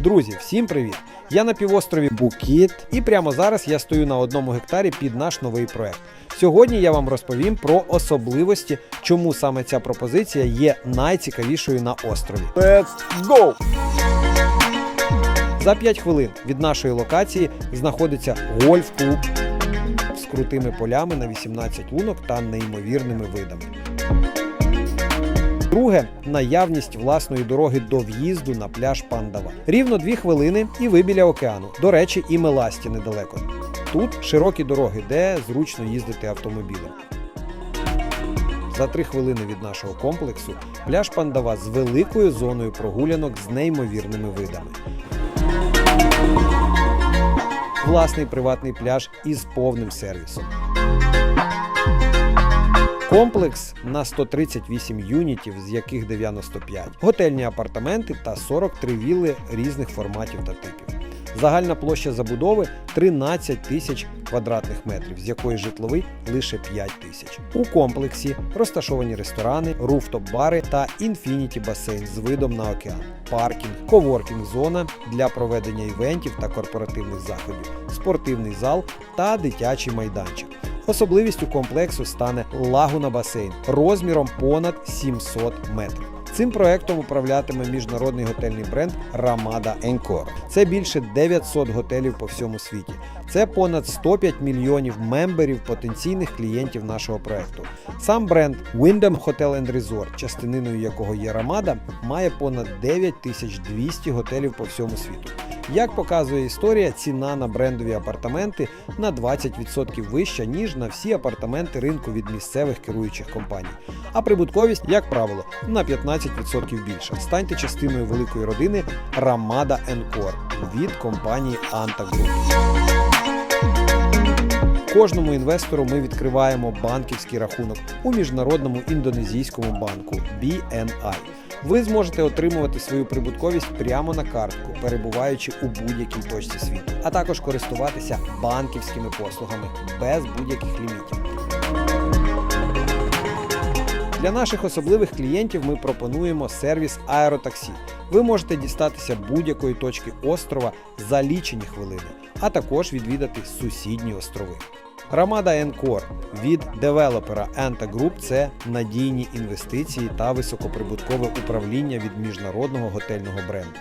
Друзі, всім привіт! Я на півострові Букіт, і прямо зараз я стою на одному гектарі під наш новий проект. Сьогодні я вам розповім про особливості, чому саме ця пропозиція є найцікавішою на острові. Let's go! За 5 хвилин від нашої локації знаходиться гольф-клуб з крутими полями на 18 лунок та неймовірними видами. Друге наявність власної дороги до в'їзду на пляж Пандава. Рівно 2 хвилини і ви біля океану. До речі, і Меласті недалеко. Тут широкі дороги, де зручно їздити автомобілем. За 3 хвилини від нашого комплексу пляж Пандава з великою зоною прогулянок з неймовірними видами. Власний приватний пляж із повним сервісом. Комплекс на 138 юнітів, з яких 95, готельні апартаменти та 43 вілли різних форматів та типів. Загальна площа забудови 13 тисяч квадратних метрів, з якої житловий лише 5 тисяч. У комплексі розташовані ресторани, руфтоп-бари та інфініті басейн з видом на океан, паркінг, коворкінг зона для проведення івентів та корпоративних заходів, спортивний зал та дитячий майданчик. Особливістю комплексу стане лагуна басейн розміром понад 700 метрів. Цим проектом управлятиме міжнародний готельний бренд Ramada Encore. Це більше 900 готелів по всьому світі. Це понад 105 мільйонів мемберів потенційних клієнтів нашого проекту. Сам бренд Wyndham Hotel and Resort, частининою якого є Ramada, має понад 9200 готелів по всьому світу. Як показує історія, ціна на брендові апартаменти на 20% вища, ніж на всі апартаменти ринку від місцевих керуючих компаній. А прибутковість, як правило, на 15% більша. Станьте частиною великої родини Ramada Encore від компанії Anta Group. Кожному інвестору ми відкриваємо банківський рахунок у міжнародному індонезійському банку BNI. Ви зможете отримувати свою прибутковість прямо на картку, перебуваючи у будь-якій точці світу, а також користуватися банківськими послугами без будь-яких лімітів. Для наших особливих клієнтів ми пропонуємо сервіс аеротаксі. Ви можете дістатися будь-якої точки острова за лічені хвилини, а також відвідати сусідні острови. Рамада Encore від девелопера Enta Group – це надійні інвестиції та високоприбуткове управління від міжнародного готельного бренду.